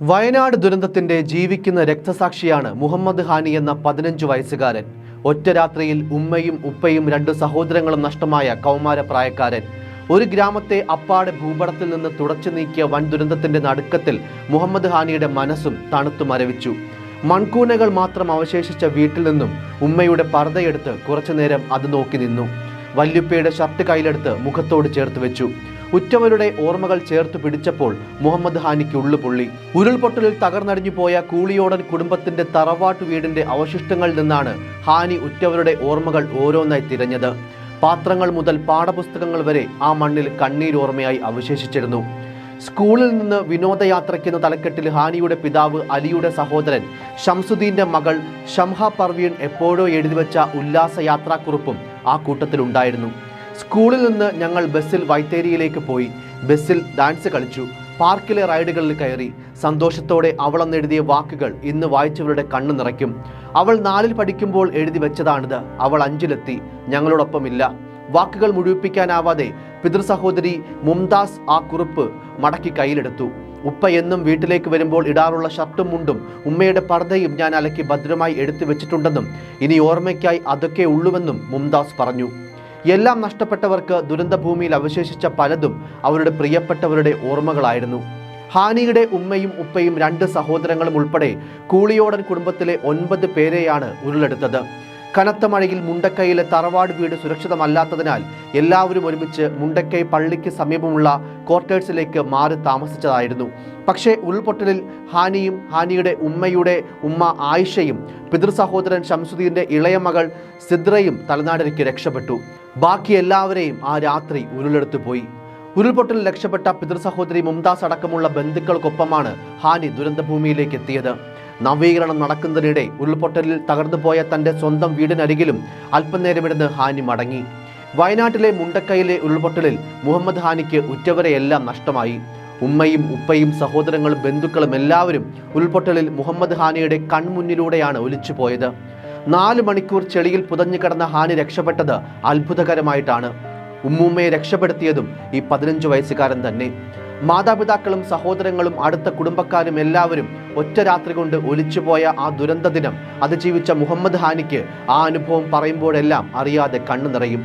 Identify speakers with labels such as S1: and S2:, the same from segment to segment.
S1: വയനാട് ദുരന്തത്തിന്റെ ജീവിക്കുന്ന രക്തസാക്ഷിയാണ് മുഹമ്മദ് ഹാനി എന്ന പതിനഞ്ച് വയസ്സുകാരൻ. ഒറ്റ രാത്രിയിൽ ഉമ്മയും ഉപ്പയും രണ്ട് സഹോദരങ്ങളും നഷ്ടമായ കൗമാര പ്രായക്കാരൻ. ഒരു ഗ്രാമത്തെ അപ്പാടെ ഭൂപടത്തിൽ നിന്ന് തുടച്ചു നീക്കിയ വൻ ദുരന്തത്തിന്റെ നടുക്കത്തിൽ മുഹമ്മദ് ഹാനിയുടെ മനസ്സും തണുത്തു മരവിച്ചു മൺകൂനകൾ മാത്രം അവശേഷിച്ച വീട്ടിൽ നിന്നും ഉമ്മയുടെ പർദ്ദയെടുത്ത് കുറച്ചുനേരം അത് നോക്കി നിന്നു. വല്യുപ്പയുടെ ഷർട്ട് കയ്യിലെടുത്ത് മുഖത്തോട് ചേർത്ത് വെച്ചു. ഉറ്റവരുടെ ഓർമ്മകൾ ചേർത്ത് പിടിച്ചപ്പോൾ മുഹമ്മദ് ഹാനിക്ക് ഉള്ളുപൊള്ളി. ഉരുൾപൊട്ടലിൽ തകർന്നടിഞ്ഞു പോയ കൂളിയോടൻ കുടുംബത്തിന്റെ തറവാട്ടു വീടിന്റെ അവശിഷ്ടങ്ങളിൽ നിന്നാണ് ഹാനി ഉറ്റവരുടെ ഓർമ്മകൾ ഓരോന്നായി തിരഞ്ഞത്. പാത്രങ്ങൾ മുതൽ പാഠപുസ്തകങ്ങൾ വരെ ആ മണ്ണിൽ കണ്ണീരോർമ്മയായി അവശേഷിച്ചിരുന്നു. സ്കൂളിൽ നിന്ന് വിനോദയാത്രയ്ക്കെന്ന തലക്കെട്ടിൽ ഹാനിയുടെ പിതാവ് അലിയുടെ സഹോദരൻ ഷംസുദ്ദീന്റെ മകൾ ഷംഹ പർവീൺ എപ്പോഴോ എഴുതിവെച്ച ഉല്ലാസയാത്രാക്കുറിപ്പും ആ കൂട്ടത്തിലുണ്ടായിരുന്നു. സ്കൂളിൽ നിന്ന് ഞങ്ങൾ ബസ്സിൽ വൈത്തേരിയിലേക്ക് പോയി. ബസ്സിൽ ഡാൻസ് കളിച്ചു. പാർക്കിലെ റൈഡുകളിൽ കയറി. സന്തോഷത്തോടെ അവളെന്നെഴുതിയ വാക്കുകൾ ഇന്ന് വായിച്ചവരുടെ കണ്ണു നിറയ്ക്കും. അവൾ നാലിൽ പഠിക്കുമ്പോൾ എഴുതി വെച്ചതാണിത്. അവൾ അഞ്ചിലെത്തി. ഞങ്ങളോടൊപ്പമില്ല. വാക്കുകൾ മുഴുവിപ്പിക്കാനാവാതെ പിതൃസഹോദരി മുംതാസ് ആ കുറിപ്പ് മടക്കി കയ്യിലെടുത്തു. ഉപ്പ എന്നും വീട്ടിലേക്ക് വരുമ്പോൾ ഇടാറുള്ള ഷർട്ടും മുണ്ടും ഉമ്മയുടെ പർദ്ദയും ഞാൻ അലക്കി ഭദ്രമായി എടുത്തു വെച്ചിട്ടുണ്ടെന്നും ഇനി ഓർമ്മയ്ക്കായി അതൊക്കെ ഉള്ളുവെന്നും മുംതാസ് പറഞ്ഞു. എല്ലാം നഷ്ടപ്പെട്ടവർക്ക് ദുരന്തഭൂമിയിൽ അവശേഷിച്ച പലതും അവരുടെ പ്രിയപ്പെട്ടവരുടെ ഓർമ്മകളായിരുന്നു. ഹാനിയുടെ ഉമ്മയും ഉപ്പയും രണ്ട് സഹോദരങ്ങളും ഉൾപ്പെടെ കൂളിയോടൻ കുടുംബത്തിലെ ഒൻപത് പേരെയാണ് ഉരുളെടുത്തത്. കനത്ത മഴയിൽ മുണ്ടക്കൈയിലെ തറവാട് വീട് സുരക്ഷിതമല്ലാത്തതിനാൽ എല്ലാവരും ഒരുമിച്ച് മുണ്ടക്കൈ പള്ളിക്ക് സമീപമുള്ള ക്വാർട്ടേഴ്സിലേക്ക് മാറി താമസിച്ചതായിരുന്നു. പക്ഷേ ഉരുൾപൊട്ടലിൽ ഹാനിയും ഹാനിയുടെ ഉമ്മയുടെ ഉമ്മ ആയിഷയും പിതൃസഹോദരൻ ഷംസുദ്ദീന്റെ ഇളയ മകൾ സിദ്രയും തലനാടിലേക്ക് രക്ഷപ്പെട്ടു. ബാക്കി എല്ലാവരെയും ആ രാത്രി ഉരുളെടുത്തു പോയി. ഉരുൾപൊട്ടലിൽ രക്ഷപ്പെട്ട പിതൃസഹോദരി മുംതാസ് അടക്കമുള്ള ബന്ധുക്കൾക്കൊപ്പമാണ് ഹാനി ദുരന്തഭൂമിയിലേക്ക് എത്തിയത്. നവീകരണം നടക്കുന്നതിനിടെ ഉരുൾപൊട്ടലിൽ തകർന്നുപോയ തന്റെ സ്വന്തം വീടിനരികിലും അല്പനേരമിരുന്ന് ഹാനി മടങ്ങി. വയനാട്ടിലെ മുണ്ടക്കൈയിലെ ഉരുൾപൊട്ടലിൽ മുഹമ്മദ് ഹാനിക്ക് ഉറ്റവരെയെല്ലാം നഷ്ടമായി. ഉമ്മയും ഉപ്പയും സഹോദരങ്ങളും ബന്ധുക്കളും എല്ലാവരും ഉരുൾപൊട്ടലിൽ മുഹമ്മദ് ഹാനിയുടെ കൺമുന്നിലൂടെയാണ് ഒലിച്ചുപോയത്. നാല് മണിക്കൂർ ചെളിയിൽ പുതഞ്ഞു കിടന്ന ഹാനി രക്ഷപ്പെട്ടത് അത്ഭുതകരമായിട്ടാണ്. ഉമ്മൂമ്മയെ രക്ഷപ്പെടുത്തിയതും ഈ പതിനഞ്ച് വയസ്സുകാരൻ തന്നെ. മാതാപിതാക്കളും സഹോദരങ്ങളും അടുത്ത കുടുംബക്കാരും എല്ലാവരും ഒറ്റ രാത്രി കൊണ്ട് ഒലിച്ചുപോയ ആ ദുരന്ത ദിനം അതിജീവിച്ച മുഹമ്മദ് ഹാനിക്ക് ആ അനുഭവം പറയുമ്പോഴെല്ലാം അറിയാതെ കണ്ണു നിറയും.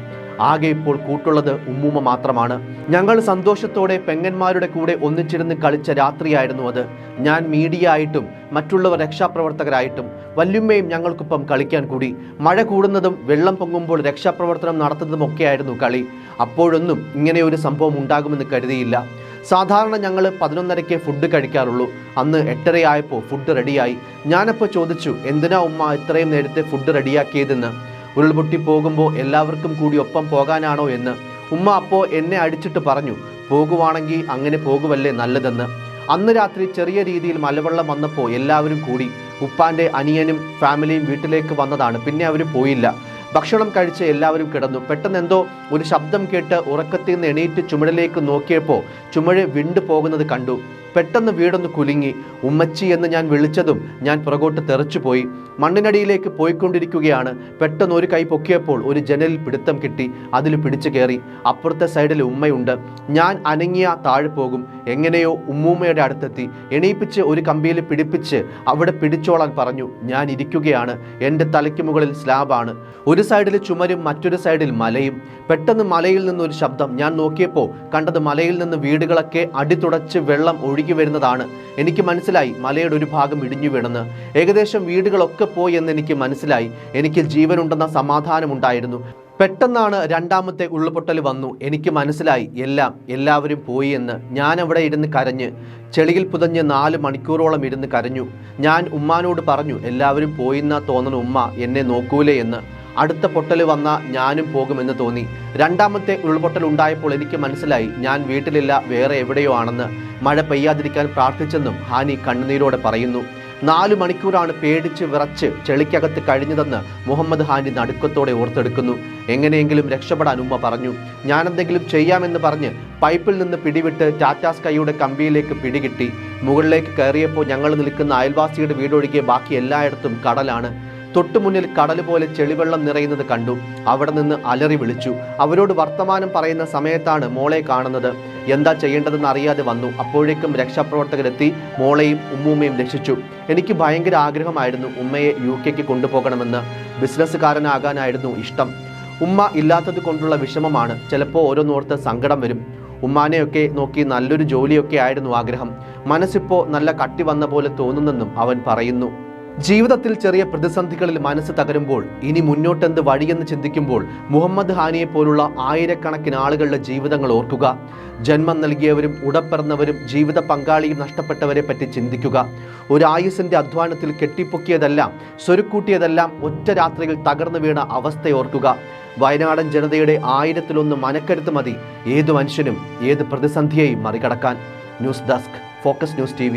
S1: ആകെ ഇപ്പോൾ കൂട്ടുള്ളത് ഉമ്മൂമ്മ മാത്രമാണ്. ഞങ്ങൾ സന്തോഷത്തോടെ പെങ്ങന്മാരുടെ കൂടെ ഒന്നിച്ചിരുന്ന് കളിച്ച രാത്രിയായിരുന്നു അത്. ഞാൻ മീഡിയ ആയിട്ടും മറ്റുള്ളവർ രക്ഷാപ്രവർത്തകരായിട്ടും വല്യുമ്മയും ഞങ്ങൾക്കൊപ്പം കളിക്കാൻ കൂടി. മഴ കൂടുന്നതും വെള്ളം പൊങ്ങുമ്പോൾ രക്ഷാപ്രവർത്തനം നടത്തുന്നതും ഒക്കെയായിരുന്നു കളി. അപ്പോഴൊന്നും ഇങ്ങനെ ഒരു സംഭവം ഉണ്ടാകുമെന്ന് കരുതിയില്ല. സാധാരണ ഞങ്ങൾ പതിനൊന്നരയ്ക്ക് ഫുഡ് കഴിക്കാറുള്ളൂ. അന്ന് എട്ടരയായപ്പോൾ ഫുഡ് റെഡിയായി ഞാനപ്പോൾ ചോദിച്ചു എന്തിനാ ഉമ്മ ഇത്രയും നേരത്തെ ഫുഡ് റെഡിയാക്കിയതെന്ന് ഉരുൾപൊട്ടി പോകുമ്പോൾ എല്ലാവർക്കും കൂടി ഒപ്പം പോകാനാണോ എന്ന് ഉമ്മ അപ്പോൾ എന്നെ അടിച്ചിട്ട് പറഞ്ഞു പോകുവാണെങ്കിൽ അങ്ങനെ പോകുവല്ലേ നല്ലതെന്ന്. അന്ന് രാത്രി ചെറിയ രീതിയിൽ മലവെള്ളം വന്നപ്പോൾ എല്ലാവരും കൂടി ഉപ്പാന്റെ അനിയനും ഫാമിലിയും വീട്ടിലേക്ക് വന്നതാണ്. പിന്നെ അവർ പോയില്ല. ഭക്ഷണം കഴിച്ച് എല്ലാവരും കിടന്നു. പെട്ടെന്ന് എന്തോ ഒരു ശബ്ദം കേട്ട് ഉറക്കത്തിൽ നിന്ന് എണീറ്റ് ചുമടിലേക്ക് നോക്കിയപ്പോൾ ചുമഴ് വിണ്ടു പോകുന്നത് കണ്ടു. പെട്ടെന്ന് വീടൊന്ന് കുലുങ്ങി ഉമ്മച്ചി എന്ന് ഞാൻ വിളിച്ചതും ഞാൻ പുറകോട്ട് തെറിച്ചുപോയി മണ്ണിനടിയിലേക്ക് പോയിക്കൊണ്ടിരിക്കുകയാണ്. പെട്ടെന്ന് ഒരു കൈ പൊക്കിയപ്പോൾ ഒരു ജനലിൽ പിടുത്തം കിട്ടി അതിൽ പിടിച്ചു കയറി. അപ്പുറത്തെ സൈഡിൽ ഉമ്മയുണ്ട്. ഞാൻ അനങ്ങിയ താഴെ പോകും. എങ്ങനെയോ ഉമ്മൂമ്മയുടെ അടുത്തെത്തി. എണീപ്പിച്ച് ഒരു കമ്പിയിൽ പിടിപ്പിച്ച് അവിടെ പിടിച്ചോളാൻ പറഞ്ഞു. ഞാൻ ഇരിക്കുകയാണ്. എന്റെ തലയ്ക്ക് മുകളിൽ സ്ലാബാണ്. ഒരു സൈഡിൽ ചുമരും മറ്റൊരു സൈഡിൽ മലയും. പെട്ടെന്ന് മലയിൽ നിന്നൊരു ശബ്ദം. ഞാൻ നോക്കിയപ്പോൾ കണ്ടത് മലയിൽ നിന്ന് വീടുകളൊക്കെ അടിതുടച്ച് വെള്ളം ഒഴുകി വരുന്നതാണ്. എനിക്ക് മനസ്സിലായി മലയുടെ ഒരു ഭാഗം ഇടിഞ്ഞു വീണെന്ന്. ഏകദേശം വീടുകളൊക്കെ പോയി എന്ന് എനിക്ക് മനസ്സിലായി. എനിക്ക് ജീവനുണ്ടെന്ന സമാധാനമുണ്ടായിരുന്നു. പെട്ടെന്നാണ് രണ്ടാമത്തെ ഉള്ളുപൊട്ടൽ വന്നു. എനിക്ക് മനസ്സിലായി എല്ലാം എല്ലാവരും പോയി എന്ന്. ഞാൻ അവിടെ ഇരുന്ന് കരഞ്ഞ് ചെളിയിൽ പുതഞ്ഞ് നാല് മണിക്കൂറോളം ഇരുന്ന് കരഞ്ഞു. ഞാൻ ഉമ്മാനോട് പറഞ്ഞു എല്ലാവരും പോയിന്നാ തോന്നുന്ന ഉമ്മ എന്നെ നോക്കൂലേ എന്ന്. അടുത്ത പൊട്ടൽ വന്ന ഞാനും പോകുമെന്ന് തോന്നി. രണ്ടാമത്തെ ഉരുൾപൊട്ടൽ ഉണ്ടായപ്പോൾ എനിക്ക് മനസ്സിലായി ഞാൻ വീട്ടിലില്ല വേറെ എവിടെയോ ആണെന്ന്. മഴ പെയ്യാതിരിക്കാൻ പ്രാർത്ഥിച്ചെന്നും ഹാനി കണ്ണുനീരോടെ പറയുന്നു. നാലു മണിക്കൂറാണ് പേടിച്ച് വിറച്ച് ചെളിക്കകത്ത് കഴിഞ്ഞതെന്ന് മുഹമ്മദ് ഹാനി നടുക്കത്തോടെ ഓർത്തെടുക്കുന്നു. എങ്ങനെയെങ്കിലും രക്ഷപ്പെടാൻ ഉമ്മ പറഞ്ഞു. ഞാനെന്തെങ്കിലും ചെയ്യാമെന്ന് പറഞ്ഞ് പൈപ്പിൽ നിന്ന് പിടിവിട്ട് ടാറ്റാ സ്കൈയുടെ കമ്പിയിലേക്ക് പിടികിട്ടി. മുകളിലേക്ക് കയറിയപ്പോൾ ഞങ്ങൾ നിൽക്കുന്ന അയൽവാസിയുടെ വീടൊഴികെ ബാക്കി എല്ലായിടത്തും കടലാണ്. തൊട്ടുമുന്നിൽ കടൽ പോലെ ചെളിവെള്ളം നിറയുന്നത് കണ്ടു. അവിടെ നിന്ന് അലറി വിളിച്ചു. അവരോട് വർത്തമാനം പറയുന്ന സമയത്താണ് മോളെ കാണുന്നത്. എന്താ ചെയ്യേണ്ടതെന്ന് അറിയാതെ വന്നു. അപ്പോഴേക്കും രക്ഷാപ്രവർത്തകരെത്തി മോളെയും ഉമ്മൂമ്മയും രക്ഷിച്ചു. എനിക്ക് ഭയങ്കര ആഗ്രഹമായിരുന്നു ഉമ്മയെ യു കെക്ക് കൊണ്ടുപോകണമെന്ന്. ബിസിനസ്സുകാരനാകാനായിരുന്നു ഇഷ്ടം. ഉമ്മ ഇല്ലാത്തത് കൊണ്ടുള്ള വിഷമമാണ്. ചിലപ്പോൾ ഓരോന്നോർത്ത് സങ്കടം വരും. ഉമ്മാനെയൊക്കെ നോക്കി നല്ലൊരു ജോലിയൊക്കെ ആയിരുന്നു ആഗ്രഹം. മനസ്സിപ്പോൾ നല്ല കട്ടി വന്ന പോലെ തോന്നുന്നെന്നും അവൻ പറയുന്നു. ജീവിതത്തിൽ ചെറിയ പ്രതിസന്ധികളിൽ മനസ്സ് തകരുമ്പോൾ ഇനി മുന്നോട്ടെന്ത് വഴിയെന്ന് ചിന്തിക്കുമ്പോൾ മുഹമ്മദ് ഹാനിയെ പോലുള്ള ആയിരക്കണക്കിന് ആളുകളുടെ ജീവിതങ്ങൾ ഓർക്കുക. ജന്മം നൽകിയവരും ഉടപ്പിറന്നവരും ജീവിത പങ്കാളിയും നഷ്ടപ്പെട്ടവരെ പറ്റി ചിന്തിക്കുക. ഒരു ആയുസിന്റെ അധ്വാനത്തിൽ കെട്ടിപ്പൊക്കിയതെല്ലാം സ്വരുക്കൂട്ടിയതെല്ലാം ഒറ്റ രാത്രിയിൽ തകർന്നു വീണ അവസ്ഥ ഓർക്കുക. വയനാടൻ ജനതയുടെ ആയിരത്തിലൊന്ന് മനക്കരുത്ത് മതി ഏതു മനുഷ്യനും ഏത് പ്രതിസന്ധിയെയും മറികടക്കാൻ. News desk focus news T